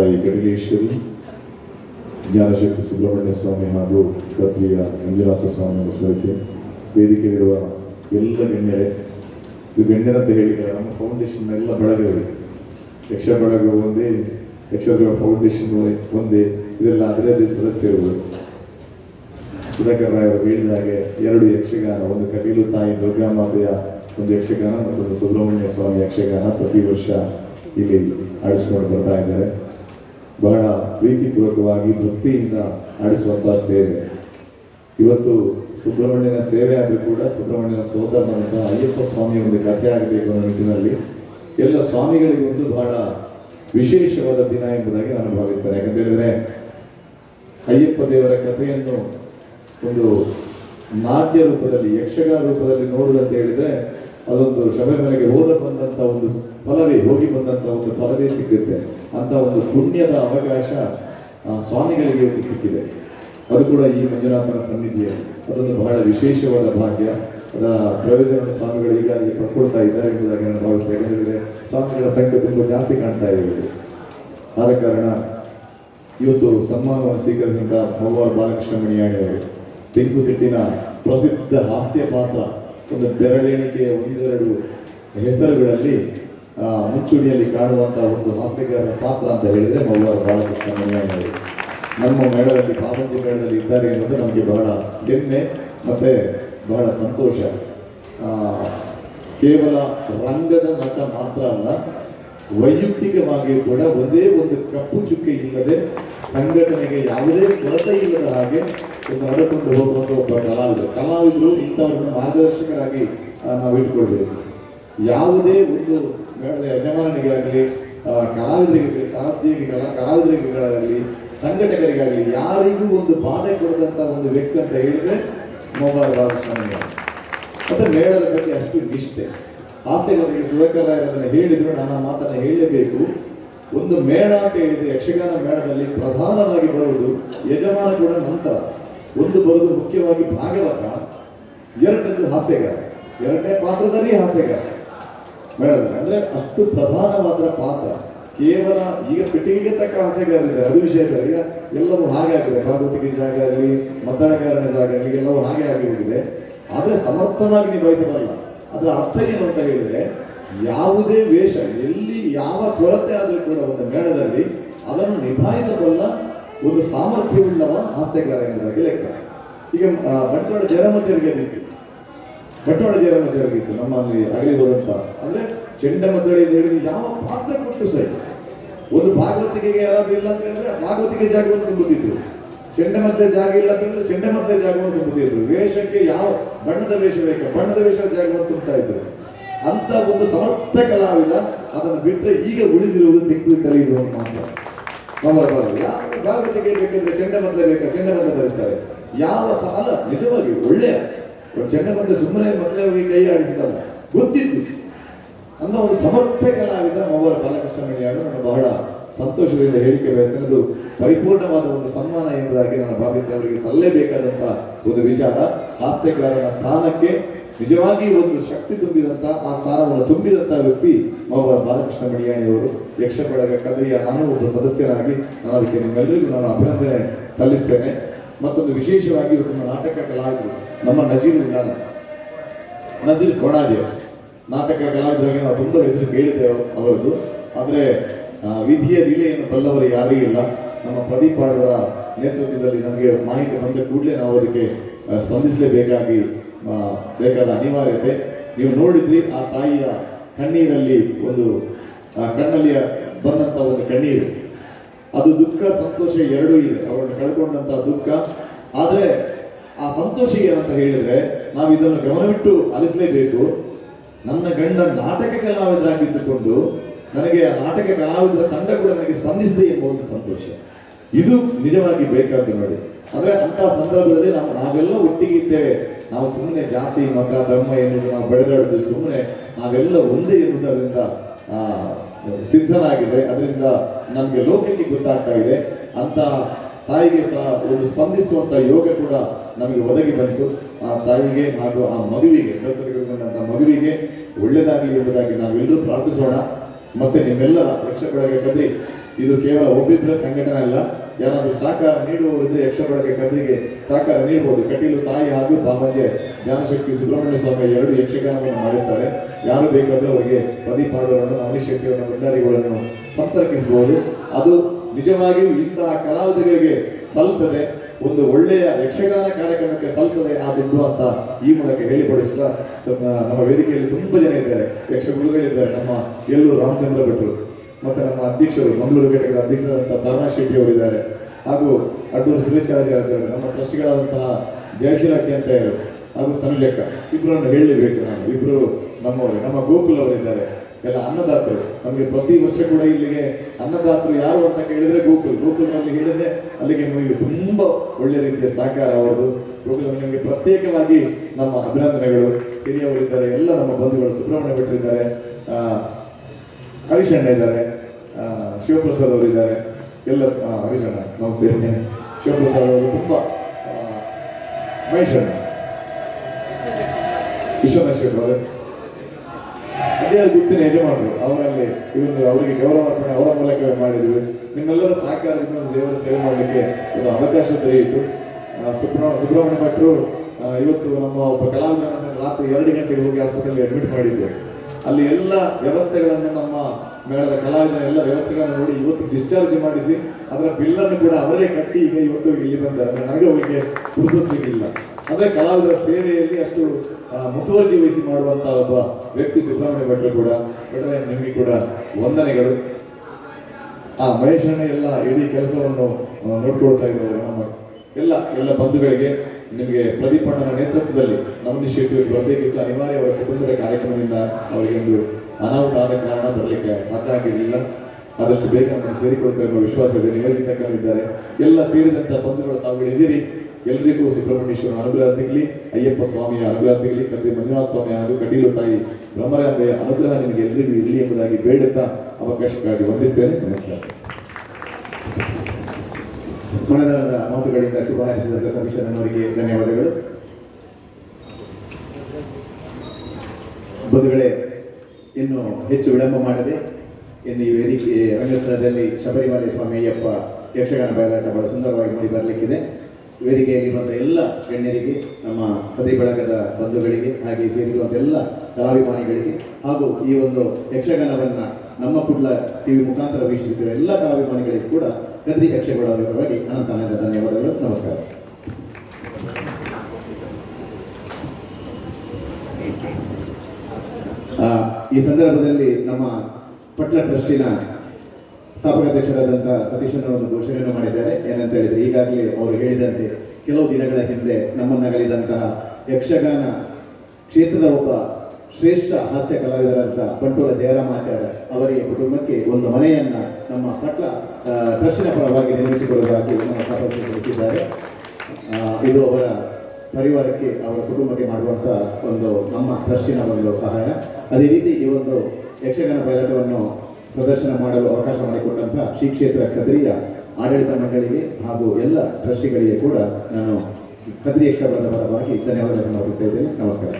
ತಾಯಿ ಗಡಿಗೇಶ್ವರಿ ಜ್ಞಾನಶಕ್ತಿ ಸುಬ್ರಹ್ಮಣ್ಯ ಸ್ವಾಮಿ ಹಾಗೂ ಕತ್ರಿಯ ಮಂಜುನಾಥ ಸ್ವಾಮಿಯನ್ನು ಸ್ಮರಿಸಿ ವೇದಿಕೆಯಲ್ಲಿರುವ ಎಲ್ಲ ಗಣ್ಯರೇ ಇದು ಗಣ್ಯರಂತ ಹೇಳಿದರೆ ನಮ್ಮ ಫೌಂಡೇಶನ್ ಎಲ್ಲ ಬೆಳಗವರು ಯಕ್ಷ ಬಳಗ ಒಂದೇ ಯಕ್ಷಗಳ ಫೌಂಡೇಶನ್ ಒಂದೇ ಇದೆಲ್ಲ ಅದರದೇ ಸದಸ್ಯರು ಸುಧಾಕರ್ ರಾಯರು ಹೇಳಿದ ಹಾಗೆ ಎರಡು ಯಕ್ಷಗಾನ ಒಂದು ಕಟೀಲು ತಾಯಿ ದುರ್ಗಾ ಮಾತೆಯ ಒಂದು ಯಕ್ಷಗಾನ ಮತ್ತೊಂದು ಸುಬ್ರಹ್ಮಣ್ಯ ಸ್ವಾಮಿ ಯಕ್ಷಗಾನ ಪ್ರತಿ ವರ್ಷ ಇಲ್ಲಿ ಆಡಿಸಿಕೊಂಡು ಬರ್ತಾ ಇದ್ದಾರೆ ಬಹಳ ಪ್ರೀತಿಪೂರ್ವಕವಾಗಿ ಭಕ್ತಿಯಿಂದ ನಡೆಸುವಂತಹ ಸೇವೆ. ಇವತ್ತು ಸುಬ್ರಹ್ಮಣ್ಯನ ಸೇವೆ ಆದರೂ ಕೂಡ ಸುಬ್ರಹ್ಮಣ್ಯನ ಸೋದರನಂತ ಅಯ್ಯಪ್ಪ ಸ್ವಾಮಿಯ ಒಂದು ಕಥೆ ಆಗಬೇಕು ಅನ್ನೋ ನಿಟ್ಟಿನಲ್ಲಿ ಎಲ್ಲ ಸ್ವಾಮಿಗಳಿಗೊಂದು ಬಹಳ ವಿಶೇಷವಾದ ದಿನ ಎಂಬುದಾಗಿ ನಾನು ಭಾವಿಸ್ತೇನೆ. ಯಾಕಂತ ಅಯ್ಯಪ್ಪ ದೇವರ ಕಥೆಯನ್ನು ಒಂದು ನಾಟ್ಯ ರೂಪದಲ್ಲಿ, ಯಕ್ಷಗಾನ ರೂಪದಲ್ಲಿ ನೋಡುದಂತ ಹೇಳಿದ್ರೆ ಅದೊಂದು ಶಬರಿಮಲೆಗೆ ಹೋದ ಬಂದಂತ ಒಂದು ಫಲವೇ ಹೋಗಿ ಬಂದಂತ ಒಂದು ಫಲವೇ ಸಿಗುತ್ತೆ. ಅಂತ ಒಂದು ಪುಣ್ಯದ ಅವಕಾಶ ಸ್ವಾಮಿಗಳಿಗೆ ಸಿಕ್ಕಿದೆ. ಅದು ಕೂಡ ಈ ಮಂಜುನಾಥನ ಸನ್ನಿಧಿಯ. ಅದೊಂದು ಬಹಳ ವಿಶೇಷವಾದ ಭಾಗ್ಯ. ಅದರ ಪ್ರಯೋಜನ ಸ್ವಾಮಿಗಳು ಈಗಾಗಲೇ ಪಡ್ಕೊಳ್ತಾ ಇದ್ದಾರೆ ಎಂಬುದಾಗಿ ನಾನು ಭಾವಿಸ್ತೇನೆ ಸ್ವಾಮಿಗಳ ಸಂಖ್ಯೆ ತುಂಬ ಜಾಸ್ತಿ ಕಾಣ್ತಾ ಇಲ್ಲಿ. ಆದ ಕಾರಣ ಇವತ್ತು ಸನ್ಮಾನವನ್ನು ಸ್ವೀಕರಿಸಿದ ಭಗವಾನ್ ಬಾಲಕೃಷ್ಣ ಮಣಿಯಾಣಿಯವರು ತಿಂಕುತಿಟ್ಟಿನ ಪ್ರಸಿದ್ಧ ಹಾಸ್ಯ ಪಾತ್ರ ಒಂದು ಬೆರಳೆಣಿಕೆಯ ಒಂದೆರಡು ಹೆಸರುಗಳಲ್ಲಿ ಮುಂಚೂಣಿಯಲ್ಲಿ ಕಾಣುವಂತಹ ಒಂದು ಹಾಸ್ಯಗಾರರ ಪಾತ್ರ ಅಂತ ಹೇಳಿದ್ರೆ ಮೌಲಾರ ಬಾಲಕೃಷ್ಣ ಮನೆಯವರು ನಮ್ಮ ಮೇಳದಲ್ಲಿ ಪಾಪಂಜಿ ಮೇಳದಲ್ಲಿ ಇದ್ದಾರೆ ಅನ್ನೋದು ನಮಗೆ ಬಹಳ ಹೆಮ್ಮೆ ಮತ್ತೆ ಬಹಳ ಸಂತೋಷ. ಕೇವಲ ರಂಗದ ನಟ ಮಾತ್ರ ಅಲ್ಲ ವೈಯಕ್ತಿಕವಾಗಿಯೂ ಕೂಡ ಒಂದೇ ಒಂದು ಕಪ್ಪು ಚುಕ್ಕೆ ಇಲ್ಲದೆ ಸಂಘಟನೆಗೆ ಯಾವುದೇ ಕೊರತೆ ಇಲ್ಲದ ಹಾಗೆ ಒಂದು ನಡೆದುಕೊಂಡು ಹೋಗುವಂಥ ಒಬ್ಬ ಕಲಾವಿದರು ಕಲಾವಿದರು ಇಂಥವ್ರನ್ನ ಮಾರ್ಗದರ್ಶಕರಾಗಿ ನಾವು ಇಟ್ಕೊಳ್ಬೇಕು. ಯಾವುದೇ ಒಂದು ಮೇಳದ ಯಜಮಾನನಿಗಾಗಲಿ ಕಲಾವಿದರಿಗಾಗಲಿ ಕಲಾವಿದರಿಗೆ ಸಾಹಿತ್ಯಿಕ ಕಲಾ, ಕಲಾವಿದರಿಗಾಗಲಿ, ಸಂಘಟಕರಿಗಾಗಲಿ, ಯಾರಿಗೂ ಒಂದು ಬಾಧೆ ಕೊಡದಂಥ ಒಂದು ವ್ಯಕ್ತಿ ಅಂತ ಹೇಳಿದ್ರೆ ಮೊಬೈಲ್ ಬಾಲಕೃಷ್ಣ ಮತ್ತು ಮೇಳದ ಬಗ್ಗೆ ಅಷ್ಟು ನಿಷ್ಠೆ. ಹಾಸ್ಯಗಳಿಗೆ ಸುಧಾಕರ್ ಅದನ್ನು ಹೇಳಿದ್ರು, ನಾನು ಆ ಮಾತನ್ನು ಹೇಳಲೇಬೇಕು. ಒಂದು ಮೇಳ ಅಂತ ಹೇಳಿದ್ರೆ ಯಕ್ಷಗಾನ ಮೇಳದಲ್ಲಿ ಪ್ರಧಾನವಾಗಿ ಬರುವುದು ಯಜಮಾನ ಕೂಡ ನಂತರ. ಒಂದು ಬರೋದು ಮುಖ್ಯವಾಗಿ ಭಾಗವತ, ಎರಡನೇದು ಹಾಸ್ಯಗಾರ, ಎರಡನೇ ಪಾತ್ರದಲ್ಲಿ ಹಾಸ್ಯಗಾರ. ಮೇಳದಲ್ಲಿ ಅಂದ್ರೆ ಅಷ್ಟು ಪ್ರಧಾನವಾದ ಪಾತ್ರ. ಕೇವಲ ಈಗ ಪೆಟ್ಟಿಗೆಗೆ ತಕ್ಕ ಹಾಸ್ಯಗಾರರಿದ್ದಾರೆ ಅದು ವಿಷಯ. ಈಗ ಎಲ್ಲವೂ ಹಾಗೆ ಆಗಿದೆ. ಭಾಗವತಿಗೆ ಜಾಗ ಆಗಲಿ ಮದ್ದಳಗಾರನ ಜಾಗ ಆಗಲಿ ಎಲ್ಲವೂ ಹಾಗೆ ಆಗಿಬಿಟ್ಟಿದೆ ಆದ್ರೆ ಸಮರ್ಥವಾಗಿ ನಿಭಾಯಿಸಬಲ್ಲ ಅದರ ಅರ್ಥ ಏನು ಅಂತ ಹೇಳಿದ್ರೆ, ಯಾವುದೇ ವೇಷ, ಎಲ್ಲಿ ಯಾವ ಕೊರತೆ ಆದರೂ ಕೂಡ ಒಂದು ಮೇಳದಲ್ಲಿ ಅದನ್ನು ನಿಭಾಯಿಸಬಲ್ಲ ಒಂದು ಸಾಮರ್ಥ್ಯವುಳ್ಳವ ಹಾಸ್ಯಗಾರ ಎಂಬುದಾಗಿ ಲೆಕ್ಕ. ಈಗ ಬಂಟ್ವಾಳ ಜಯರಾಮಾಚಾರ್ಯಗೆ ಅದಿತ್ತು ಬಂಟ್ವಾಳ ಜಯರಾಮಾಚಾರ್ಯಗೆ ಇತ್ತು ನಮ್ಮಲ್ಲಿ ಆಗಲಿ ಬರುವಂತ ಅಂದ್ರೆ ಚೆಂಡಮದ್ದಳೆ ಅಂತ ಯಾವ ಪಾತ್ರ ಕೊಟ್ಟು ಸಹ ಒಂದು ಭಾಗವತಿಗೆ ಯಾರಾದ್ರೂ ಇಲ್ಲ ಅಂತ ಹೇಳಿದ್ರೆ ಭಾಗವತಿಗೆ ಜಾಗವನ್ನು ತುಂಬುತ್ತಿದ್ರು ಚೆಂಡಮದ್ದೆ ಜಾಗ ಇಲ್ಲ ಅಂತ ಹೇಳಿದ್ರೆ ಚೆಂಡಮದ್ದೆ ಜಾಗವನ್ನು ತುಂಬುತ್ತಿದ್ರು ವೇಷಕ್ಕೆ ಯಾವ ಬಣ್ಣದ ವೇಷ ಬೇಕು? ಬಣ್ಣದ ವೇಷ ಜಾಗವನ್ನು ತುಂಬುತ್ತಾ ಇದ್ರು. ಅಂತ ಒಂದು ಸಮರ್ಥ ಕಲಾವಿದ ಅದನ್ನು ಬಿಟ್ಟರೆ ಈಗ ಉಳಿದಿರುವುದು ತೆಗೆದು ಕಲಿಯುವುದು ಮಾತ್ರ ನಾವು ಯಾವ ಜಾಗೃತಿಗೆ ಬೇಕಂದ್ರೆ ಚೆಂಡಮದ್ದೆ ಬೇಕಾ? ಚೆಂಡಮದ್ದೆ ಧರಿಸ್ತಾರೆ. ಯಾವ ಅಲ್ಲ, ನಿಜವಾಗಿ ಒಳ್ಳೆಯ. ಚೆಂಡಮದ್ದೆ ಸುಮ್ಮನೆ ಮೊದಲೇ ಹೋಗಿ ಕೈ ಆಡಿಸಿದಲ್ಲ ಗೊತ್ತಿತ್ತು. ಅಂತ ಒಂದು ಸಮರ್ಥ ಕಲಾವಿದ ಅವರ ಬಾಲಕೃಷ್ಣ ನಾನು ಬಹಳ ಸಂತೋಷದಿಂದ ಹೇಳಿಕೆ ಬಯಸ್ತೇನೆ. ಅದು ಪರಿಪೂರ್ಣವಾದ ಒಂದು ಸನ್ಮಾನ ಎಂಬುದಾಗಿ ನಾನು ಭಾವಿಸ್ತೇನೆ. ಅವರಿಗೆ ಸಲ್ಲಲೇಬೇಕಾದಂತಹ ಒಂದು ವಿಚಾರ. ಹಾಸ್ಯಗಾರನ ಸ್ಥಾನಕ್ಕೆ ನಿಜವಾಗಿ ಒಂದು ಶಕ್ತಿ ತುಂಬಿದಂತ, ಆ ಸ್ಥಾನವನ್ನು ತುಂಬಿದಂತ ವ್ಯಕ್ತಿ ಅವರ ಬಾಲಕೃಷ್ಣ ಮಣಿಯಾಣಿಯವರು ಯಕ್ಷ ಬಳಗ ಕದರಿಯ ನಾನು ಒಬ್ಬ ಸದಸ್ಯರಾಗಿ ನಾನು ಅದಕ್ಕೆ ನಿಮ್ಮೆಲ್ಲರಿಗೂ ನಾನು ಅಭಿನಂದನೆ ಸಲ್ಲಿಸ್ತೇನೆ. ಮತ್ತೊಂದು ವಿಶೇಷವಾಗಿ ನಮ್ಮ ನಾಟಕ ಕಲಾವಿದರು, ನಮ್ಮ ನಜೀರ್ ವಿಧಾನ ನಜೀರ್ ಕೊಣಾದಿಯವರು ನಾಟಕ ಕಲಾವಿದರಾಗಿ ನಾವು ತುಂಬ ಹೆಸರು ಕೇಳಿದ್ದೇವೆ ಅವರದ್ದು. ಆದರೆ ವಿಧಿಯ ಲೀಲೆಯನ್ನು ಬಲ್ಲವರು ಯಾರೂ ಇಲ್ಲ. ನಮ್ಮ ಪ್ರದೀಪ್ ನೇತೃತ್ವದಲ್ಲಿ ನಮಗೆ ಮಾಹಿತಿ ಬಂದ ಕೂಡಲೇ ನಾವು ಅದಕ್ಕೆ ಸ್ಪಂದಿಸಲೇಬೇಕಾಗಿ ಬೇಕಾದ ಅನಿವಾರ್ಯತೆ. ನೀವು ನೋಡಿದ್ರಿ ಆ ತಾಯಿಯ ಕಣ್ಣೀರಲ್ಲಿ ಒಂದು ಆ, ಕಣ್ಣಲ್ಲಿ ಬಂದಂತ ಒಂದು ಕಣ್ಣೀರು. ಅದು ದುಃಖ ಸಂತೋಷ ಎರಡೂ ಇದೆ. ಅವರನ್ನು ಕಳ್ಕೊಂಡಂತ ದುಃಖ. ಆದ್ರೆ ಆ ಸಂತೋಷ ಏನಂತ ಹೇಳಿದ್ರೆ ನಾವು ಇದನ್ನು ಗಮನವಿಟ್ಟು ಅಲಿಸಲೇಬೇಕು ನನ್ನ ಗಂಡ ನಾಟಕ ಕಲಾವಿದರಾಗಿದ್ದುಕೊಂಡು ನನಗೆ ಆ ನಾಟಕ ಕಲಾವಿದರ ತಂಡ ಕೂಡ ನನಗೆ ಸ್ಪಂದಿಸಿದೆ ಎಂಬ ಒಂದು ಸಂತೋಷ. ಇದು ನಿಜವಾಗಿ ಬೇಕಾದ ನೋಡಿ. ಅಂದ್ರೆ ಅಂತ ಸಂದರ್ಭದಲ್ಲಿ ನಾವು ನಾವೆಲ್ಲ ಒಟ್ಟಿಗಿದ್ದೇವೆ ನಾವು ಸುಮ್ಮನೆ ಜಾತಿ, ಮತ, ಧರ್ಮ ಎನ್ನುವುದು ನಾವು ಬೆಳೆದಾಡುದು ಸುಮ್ಮನೆ ನಾವೆಲ್ಲ ಒಂದೇ ಇರುವುದರಿಂದ ಸಿದ್ಧವಾಗಿದೆ ಅದರಿಂದ ನಮಗೆ ಲೋಕಕ್ಕೆ ಗೊತ್ತಾಗ್ತಾ ಇದೆ. ಅಂತ ತಾಯಿಗೆ ಸಹ ಒಂದು ಸ್ಪಂದಿಸುವಂತ ಯೋಗ ಕೂಡ ನಮಗೆ ಒದಗಿ ಬಂತು. ಆ ತಾಯಿಗೆ ಹಾಗೂ ಆ ಮಗುವಿಗೆ ದತ್ತತೆಗೊಂಡಂತ ಮಗುವಿಗೆ ಒಳ್ಳೆಯದಾಗಲಿ ಎಂಬುದಾಗಿ ನಾವೆಲ್ಲರೂ ಪ್ರಾರ್ಥಿಸೋಣ. ಮತ್ತೆ ನಿಮ್ಮೆಲ್ಲರ ಕದ್ರಿ ಇದು ಕೇವಲ ಒಬ್ಬಿಬ್ಬರ ಸಂಘಟನೆ ಅಲ್ಲ. ಯಾರಾದರೂ ಸಹಕಾರ ನೀಡುವುದು ಯಕ್ಷಗಾನಕ್ಕೆ ಕದರಿಗೆ ಸಹಕಾರ ನೀಡಬಹುದು ಕಟೀಲು ತಾಯಿ ಹಾಗೂ ಬಾಮಂಜೆ ಜ್ಞಾನಶಕ್ತಿ ಸುಬ್ರಹ್ಮಣ್ಯ ಸ್ವಾಮಿ ಎರಡು ಯಕ್ಷಗಾನವನ್ನು ಮಾಡಿರ್ತಾರೆ ಯಾರು ಬೇಕಾದರೂ ಅವರಿಗೆ ಪ್ರದೀಪ್ ಮಾಡುವವರನ್ನು ನವನೀಶ್ ಶೆಟ್ಟಿಯವರನ್ನು ಭಂಡಾರಿಗಳನ್ನು ಸಂಪರ್ಕಿಸಬಹುದು. ಅದು ನಿಜವಾಗಿಯೂ ಇಂತಹ ಕಲಾವಿದರಿಗೆ ಸಲ್ತದೆ ಒಂದು ಒಳ್ಳೆಯ ಯಕ್ಷಗಾನ ಕಾರ್ಯಕ್ರಮಕ್ಕೆ ಸಲ್ತದೆ ಆ ದುಡ್ಡು ಅಂತ ಈ ಮೂಲಕ ಹೇಳಿಪಡಿಸುತ್ತಾ ನಮ್ಮ ವೇದಿಕೆಯಲ್ಲಿ ತುಂಬ ಜನ ಇದ್ದಾರೆ. ಯಕ್ಷ ಗುರುಗಳಿದ್ದಾರೆ, ನಮ್ಮ ಎಲ್ಲೂ ರಾಮಚಂದ್ರ ಭಟ್ರು. ಮತ್ತೆ ನಮ್ಮ ಅಧ್ಯಕ್ಷರು, ಮಂಗಳೂರು ಘಟಕದ ಅಧ್ಯಕ್ಷರಾದಂಥ ಧರ್ಮ ಶೆಟ್ಟಿ ಅವರಿದ್ದಾರೆ. ಹಾಗೂ ಅಡ್ಡೂರು ಸುರೇಶಾಚಾರ್ಯ ಇದ್ದಾರೆ. ನಮ್ಮ ಟ್ರಸ್ಟಿಗಳಾದಂತಹ ಜಯಶೀಲ ಕೆಂತೆಯರು ಹಾಗೂ ತನುಜಕ್ಕ. ಇಬ್ಬರನ್ನು ಹೇಳಲೇಬೇಕು ನಾನು. ಇಬ್ಬರು ನಮ್ಮವರು. ನಮ್ಮ ಗೋಕುಲ್ ಅವರಿದ್ದಾರೆ. ಎಲ್ಲ ಅನ್ನದಾತರು. ನಮಗೆ ಪ್ರತಿ ವರ್ಷ ಕೂಡ ಇಲ್ಲಿಗೆ ಅನ್ನದಾತರು ಯಾರು ಅಂತ ಕೇಳಿದ್ರೆ ಗೋಕುಲ್. ಗೋಕುಲ್ನಲ್ಲಿ ಹೇಳಿದ್ರೆ ಅಲ್ಲಿಗೆ ನಮಗೆ ತುಂಬ ಒಳ್ಳೆ ರೀತಿಯ ಸಹಕಾರ ಅವರದು ಗೋಕುಲ್ ನಿಮಗೆ ಪ್ರತ್ಯೇಕವಾಗಿ ನಮ್ಮ ಅಭಿನಂದನೆಗಳು. ಹಿರಿಯವರಿದ್ದಾರೆ. ಎಲ್ಲ ನಮ್ಮ ಬಂಧುಗಳು, ಸುಬ್ರಹ್ಮಣ್ಯ ಭಟ್ರಿದ್ದಾರೆ ಹರೀಶಣ್ಣ ಇದ್ದಾರೆ. ಶಿವಪ್ರಸಾದ್ ಅವರು ಇದ್ದಾರೆ. ಎಲ್ಲ ಹರಿಶಣ್ಣ, ನಮಸ್ತೆ. ಶಿವಪ್ರಸಾದ್ ಅವರು ತುಂಬ ಮಹೇಶ್ ಮಹೇಶಣ್ಣ ವಿಶ್ವನಾಥ್ ಅವರು. ಅದೇ ಗುತ್ತಿನ ಯಜಮಾನರು. ಅವರಲ್ಲಿ ಇವತ್ತು ಅವರಿಗೆ ಗೌರವ ಅರ್ಪಣೆ, ಅವರ ಮೂಲಕವೇ ಮಾಡಿದ್ವಿ. ನಿಮ್ಮೆಲ್ಲರ ಸಹಕಾರದಿಂದ ದೇವರ ಸೇವೆ ಮಾಡಲಿಕ್ಕೆ ಒಂದು ಅವಕಾಶ ದೊರೆಯಿತು. ಸುಬ್ರ ಸುಬ್ರಹ, ಸುಬ್ರಹ್ಮಣ್ಯ ಭಟ್ರು ಇವತ್ತು ನಮ್ಮ ಒಬ್ಬ ಕಲಾವಿದರನ್ನು ರಾತ್ರಿ ಎರಡು ಗಂಟೆಗೆ ಹೋಗಿ ಆಸ್ಪತ್ರೆಯಲ್ಲಿ ಅಡ್ಮಿಟ್ ಮಾಡಿದ್ದೇವೆ ಅಲ್ಲಿ ಎಲ್ಲ ವ್ಯವಸ್ಥೆಗಳನ್ನು ನಮ್ಮ ಮೇಳದ ಕಲಾವಿದರ ಎಲ್ಲ ವ್ಯವಸ್ಥೆಗಳನ್ನು ನೋಡಿ ಇವತ್ತು ಡಿಸ್ಚಾರ್ಜ್ ಮಾಡಿಸಿ, ಅದರ ಬಿಲ್ಲನ್ನು ಕೂಡ ಅವರೇ ಕಟ್ಟಿ ಈಗ ಇವತ್ತು ಇಲ್ಲಿ ಬಂದರೆ ನನಗೆ ಅವರಿಗೆ ಪುರುಸು ಸಿಗಲಿಲ್ಲ ಅಂದ್ರೆ ಕಲಾವಿದರ ಸೇವೆಯಲ್ಲಿ ಅಷ್ಟು ಮುತುವರ್ಜಿ ವಹಿಸಿ ಮಾಡುವಂಥ ಒಬ್ಬ ವ್ಯಕ್ತಿ ಸುಬ್ರಹ್ಮಣ್ಯ ಭಟ್ರು ಕೂಡ ಭಟ್ರೆ ನಿಮಗೆ ಕೂಡ ವಂದನೆಗಳು. ಆ ಮಹೇಶಣ್ಣ ಎಲ್ಲ ಇಡೀ ಕೆಲಸವನ್ನು ನೋಡ್ಕೊಳ್ತಾ ಇದ್ದಾರೆ ನಮ್ಮ ಎಲ್ಲ ಎಲ್ಲ ಬಂಧುಗಳಿಗೆ ನಿಮಗೆ ಪ್ರದೀಪ್ ಅಣ್ಣನ ನೇತೃತ್ವದಲ್ಲಿ ಅವರು ಬರಬೇಕಿತ್ತು. ಅನಿವಾರ್ಯ ಅವರ ಕುಟುಂಬದ ಕಾರ್ಯಕ್ರಮದಿಂದ ಅವರಿಗೆ ಒಂದು ಅನಾಹುತ ಆದ ಕಾರಣ ಬರಲಿಕ್ಕೆ ಸಾಧ್ಯ ಆಗಿರಲಿಲ್ಲ ಆದಷ್ಟು ಬೇಗ ನಮ್ಮನ್ನು ಸೇರಿಕೊಳ್ತಾರೆ ಎಂಬ ವಿಶ್ವಾಸ ಇದೆ. ನಿವೇದಿತಕ್ಕರಿದ್ದಾರೆ ಎಲ್ಲ ಸೇರಿದಂಥ ಬಂಧುಗಳು ತಾವುಗಳಿದ್ದೀರಿ ಎಲ್ಲರಿಗೂ ಸುಬ್ರಹ್ಮಣ್ಯೇಶ್ವರನ ಅನುಗ್ರಹ ಸಿಗಲಿ. ಅಯ್ಯಪ್ಪ ಸ್ವಾಮಿಯ ಅನುಗ್ರಹ ಸಿಗಲಿ. ಕದ್ರಿ ಮಂಜುನಾಥ ಸ್ವಾಮಿ ಹಾಗೂ ಕಟೀಲು ತಾಯಿ ಬ್ರಹ್ಮರಾಂಬೆಯ ಅನುಗ್ರಹ ನಿಮಗೆ ಎಲ್ಲರಿಗೂ ಇರಲಿ ಎಂಬುದಾಗಿ ಬೇಡುತ್ತಾ ಅವಕಾಶಕ್ಕಾಗಿ ವಂದಿಸ್ತೇನೆ. ನಮಸ್ಕಾರ. ಮನದಾಳದ ಮಾತುಗಳಿಂದ ಶುಭ ಹಾರೈಸಿದ ಸತೀಶನ್ ಅವರಿಗೆ ಧನ್ಯವಾದಗಳು. ಬಂಧುಗಳೇ, ಇನ್ನು ಹೆಚ್ಚು ವಿಳಂಬ ಮಾಡದೆ, ಇನ್ನು ಈ ವೇದಿಕೆ ರಂಗಸ್ಥಳದಲ್ಲಿ ಶಬರಿಮಲೆ ಸ್ವಾಮಿ ಅಯ್ಯಪ್ಪ ಯಕ್ಷಗಾನ ಬಯಲಾಟ ಬಹಳ ಸುಂದರವಾಗಿ ಮೂಡಿ ಬರಲಿಕ್ಕಿದೆ. ವೇದಿಕೆಯಲ್ಲಿರುವಂಥ ಎಲ್ಲ ಗಣ್ಯರಿಗೆ, ನಮ್ಮ ಪದಿ ಬಳಗದ ಬಂಧುಗಳಿಗೆ, ಹಾಗೆ ಸೇರಿರುವಂಥ ಎಲ್ಲ ಕಲಾಭಿಮಾನಿಗಳಿಗೆ, ಹಾಗೂ ಈ ಒಂದು ಯಕ್ಷಗಾನವನ್ನು ನಮ್ಮ ಕುಡ್ಲ ಟಿವಿ ಮುಖಾಂತರ ವೀಕ್ಷಿಸುತ್ತಿರುವ ಎಲ್ಲ ಕಲಾಭಿಮಾನಿಗಳಿಗೂ ಕೂಡ ಕದ್ರಿ ಕಕ್ಷೆಗಳ ಪರವಾಗಿ ಅನಂತನಾಗ ಅನಂತ ಧನ್ಯವಾದಗಳು. ನಮಸ್ಕಾರ. ಈ ಸಂದರ್ಭದಲ್ಲಿ ನಮ್ಮ ಪಟ್ಲ ಟ್ರಸ್ಟಿನ ಸ್ಥಾಪಕಾಧ್ಯಕ್ಷರಾದಂಥ ಅವರು ಒಂದು ಘೋಷಣೆಯನ್ನು ಮಾಡಿದ್ದಾರೆ. ಏನಂತ ಹೇಳಿದ್ರೆ, ಈಗಾಗಲೇ ಅವರು ಹೇಳಿದಂತೆ ಕೆಲವು ದಿನಗಳ ಹಿಂದೆ ನಮ್ಮನ್ನಗಲಿದಂತಹ ಯಕ್ಷಗಾನ ಕ್ಷೇತ್ರದ ಒಬ್ಬ ಶ್ರೇಷ್ಠ ಹಾಸ್ಯ ಕಲಾವಿದರಂತ ಬಂಟೋಳ ಜಯರಾಮಾಚಾರ್ಯ ಅವರಿಗೆ ಕುಟುಂಬಕ್ಕೆ ಒಂದು ಮನೆಯನ್ನ ನಮ್ಮ ಪಟ್ಲ ದರ್ಶನ ಪರವಾಗಿ ನಿರ್ಮಿಸಿಕೊಳ್ಳುವುದಾಗಿ ನಮ್ಮ ಸ್ಥಾಪಕರು ತಿಳಿಸಿದ್ದಾರೆ. ಇದು ಅವರ ಪರಿವಾರಕ್ಕೆ, ಅವರ ಕುಟುಂಬಕ್ಕೆ ಮಾಡುವಂಥ ಒಂದು ನಮ್ಮ ಟ್ರಸ್ಟಿನ ಒಂದು ಸಹಾಯ. ಅದೇ ರೀತಿ ಈ ಒಂದು ಯಕ್ಷಗಾನ ಪೈಲಟವನ್ನು ಪ್ರದರ್ಶನ ಮಾಡಲು ಅವಕಾಶ ಮಾಡಿಕೊಟ್ಟಂಥ ಶ್ರೀ ಕ್ಷೇತ್ರ ಕದ್ರಿಯ ಆಡಳಿತ ಮಂಡಳಿಗೆ ಹಾಗೂ ಎಲ್ಲ ಟ್ರಸ್ಟಿಗಳಿಗೆ ಕೂಡ ನಾನು ಕದ್ರಿ ಯಕ್ಷಗಾನದ ಪರವಾಗಿ ಧನ್ಯವಾದ ಸಮರ್ಪಿಸ್ತಾ ಇದ್ದೇನೆ ನಮಸ್ಕಾರ.